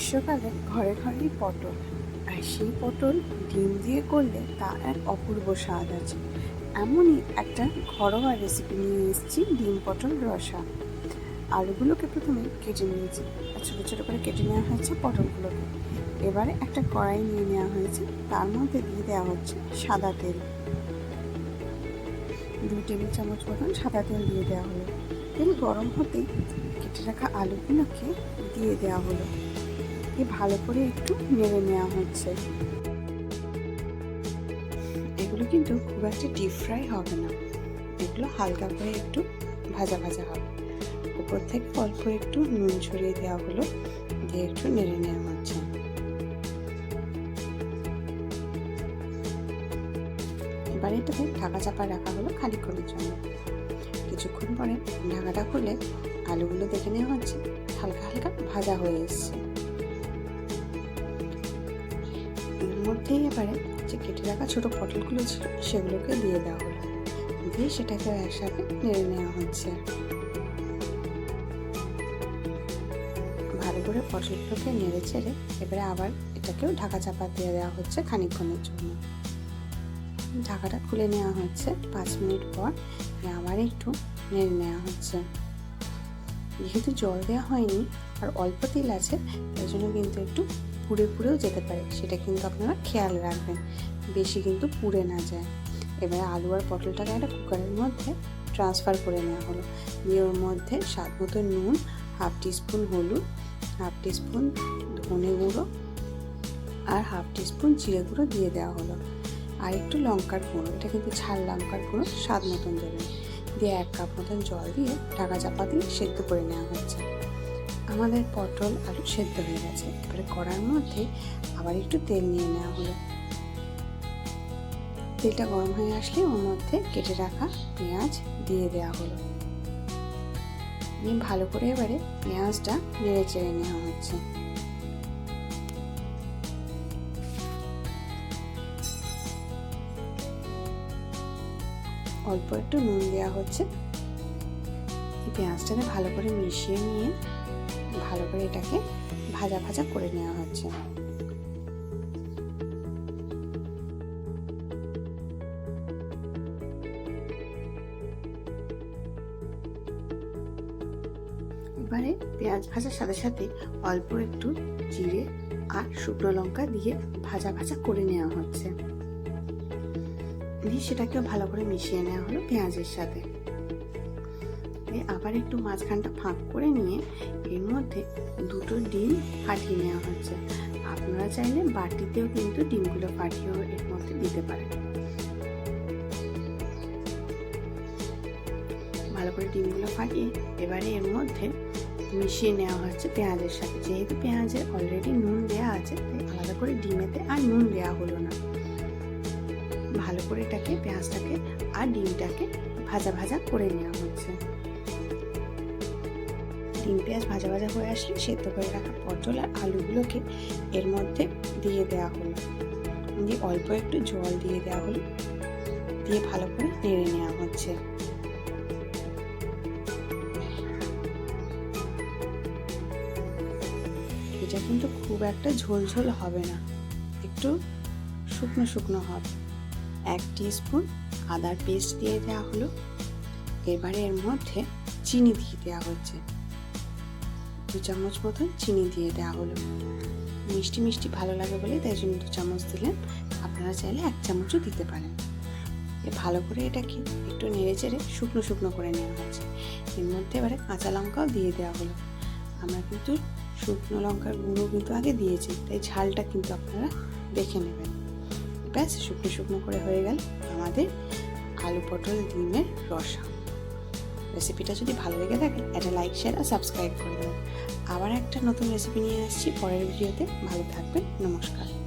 গ্রীষ্মকালে ঘরে ঘরেই পটল। আর সেই পটল ডিম দিয়ে করলে তা এক অপূর্ব স্বাদ আছে। এমনই একটা ঘরোয়া রেসিপি নিয়ে এসেছি ডিম পটল রসা। আলুগুলোকে প্রথমে কেটে নিয়েছি ছোটো ছোটো করে কেটে নেওয়া হয়েছে পটলগুলোকে। এবারে একটা কড়াই নিয়ে নেওয়া হয়েছে, তার মধ্যে দিয়ে দেওয়া হচ্ছে সাদা তেল। দুই টেবিল চামচ মতন সাদা তেল দিয়ে দেওয়া হলো। তেল গরম হতেই কেটে রাখা আলুগুলোকে দিয়ে দেওয়া হলো। দিয়ে ভালো করে একটু নেড়ে নেওয়া হচ্ছে। এগুলো কিন্তু খুব একটা ডিপ ফ্রাই হবে না। এগুলো হালকা করে একটু ভাজা ভাজা হবে। উপর থেকে অল্প একটু নুন ছড়িয়ে দেওয়া হলো, দিয়ে একটু নেড়ে নেওয়া হচ্ছে। এবার এটাকে ঢাকা চাপা রাখা হলো খানিক্ষণের জন্য। কিছুক্ষণ পরে ঢাকাটা খুলে আলুগুলো দেখে নেওয়া হচ্ছে, হালকা হালকা ভাজা হয়ে এসছে। মধ্যেই এবারে যে কেটে রাখা ছোট পটলগুলো ছিল, সেগুলোকে দিয়ে দেওয়া হলো। দিয়ে সেটাকে একসাথে নেড়ে নেওয়া হচ্ছে। ভালো করে পটলগুলোকে নেড়ে চেড়ে এবারে আবার এটাকেও ঢাকা চাপা দিয়ে দেওয়া হচ্ছে খানিকক্ষণের জন্য। ঢাকাটা খুলে নেওয়া হচ্ছে পাঁচ মিনিট পর আবার একটু নেড়ে নেওয়া হচ্ছে। যেহেতু জল দেওয়া হয়নি আর অল্প তেল আছে, তাই জন্য কিন্তু একটু পুড়ে পুড়েও যেতে পারে, সেটা কিন্তু আপনারা খেয়াল রাখবেন। বেশি কিন্তু পুড়ে না যায়। এবারে আলু আর পটলটাকে একটা কুকারের মধ্যে ট্রান্সফার করে নেওয়া হলো। দিয়ে ওর মধ্যে স্বাদ মতো নুন হাফ টিস্পুন হলুদ হাফ টিস্পুন ধনে গুঁড়ো আর হাফ টিস্পুন জিরে গুঁড়ো দিয়ে দেওয়া হলো। আর একটু লঙ্কার গুঁড়ো, এটা কিন্তু ঝাল লঙ্কার গুঁড়ো স্বাদ মতন দেবেন। দিয়ে এক কাপ মতন জল দিয়ে ঢাকা চাপা দিয়ে সেদ্ধ করে নেওয়া হচ্ছে। আমাদের পটল আলু সেদ্ধ হয়ে গেছে। এবারে কড়ার মধ্যে আবার একটু তেল নিয়ে নেওয়া হলো। তেলটা গরম হয়ে আসলে ওর মধ্যে কেটে রাখা পেঁয়াজ দিয়ে দেওয়া হলো। নিয়ে ভালো করে এবারে পেঁয়াজটা নেড়ে চেড়ে নেওয়া হচ্ছে। অল্প একটু নুন দেওয়া হচ্ছে। পেঁয়াজটাকে ভালো করে মিশিয়ে নিয়ে ভালো করে এটাকে ভাজা ভাজা করে নেওয়া হচ্ছে। এবারে পেঁয়াজ ভাজার সাথে সাথে অল্প একটু জিরে আর শুকনো লঙ্কা দিয়ে ভাজা ভাজা করে নেওয়া হচ্ছে। দিয়ে সেটাকেও ভালো করে মিশিয়ে নেওয়া হলো পেঁয়াজের সাথে। দিয়ে আবার একটু মাঝখানটা ফাঁক করে নিয়ে এর মধ্যে দুটো ডিম ফাটিয়ে নেওয়া হচ্ছে। আপনারা চাইলে বাটিতেও কিন্তু ডিমগুলো ফাটিয়েও এর মধ্যে দিতে পারেন। ভালো করে ডিমগুলো ফাটিয়ে এবারে এর মধ্যে মিশিয়ে নেওয়া হচ্ছে পেঁয়াজের সাথে। যেহেতু পেঁয়াজে অলরেডি নুন দেওয়া আছে, তাই আলাদা করে ডিমেতে আর নুন দেওয়া হলো না। ভালো করে এটাকে, পেঁয়াজটাকে আর ডিমটাকে ভাজা ভাজা করে নেওয়া হচ্ছে। ডিম পেঁয়াজ ভাজা ভাজা হয়ে আসলে সেদ্ধ করে রাখা পটল আর আলুগুলোকে এর মধ্যে দিয়ে দেওয়া হলো। দিয়ে অল্প একটু জল দিয়ে দেওয়া হলো। দিয়ে ভালো করে নেড়ে নেওয়া হচ্ছে। এটা কিন্তু খুব একটা ঝোলঝোল হবে না। একটু শুকনো শুকনো হবে। এক স্পুন আদার পেস্ট দিয়ে দেওয়া হলো। এবারে এর মধ্যে চিনি দিয়ে দেওয়া হচ্ছে। দু চামচ মতন চিনি দিয়ে দেওয়া হলো। মিষ্টি মিষ্টি ভালো লাগে বলে তাই জন্য দু চামচ দিলেন আপনারা চাইলে এক চামচও দিতে পারেন। ভালো করে এটাকে একটু নেড়ে চেড়ে শুকনো শুকনো করে নেওয়া হচ্ছে এর মধ্যে এবারে কাঁচা লঙ্কাও দিয়ে দেওয়া হলো। আমরা কিন্তু শুকনো লঙ্কার গুঁড়ো কিন্তু আগে দিয়েছি, তাই ঝালটা কিন্তু আপনারা দেখে নেবেন। ব্যাস, শুকনো শুকনো করে হয়ে গেল আমাদের আলু পটল ডিমের রসা। রেসিপিটা যদি ভালো লেগে থাকে, একটা লাইক শেয়ার আর সাবস্ক্রাইব করে দেবেন। আবার একটা নতুন রেসিপি নিয়ে আসছি পরের ভিডিওতে ভালো থাকবেন, নমস্কার।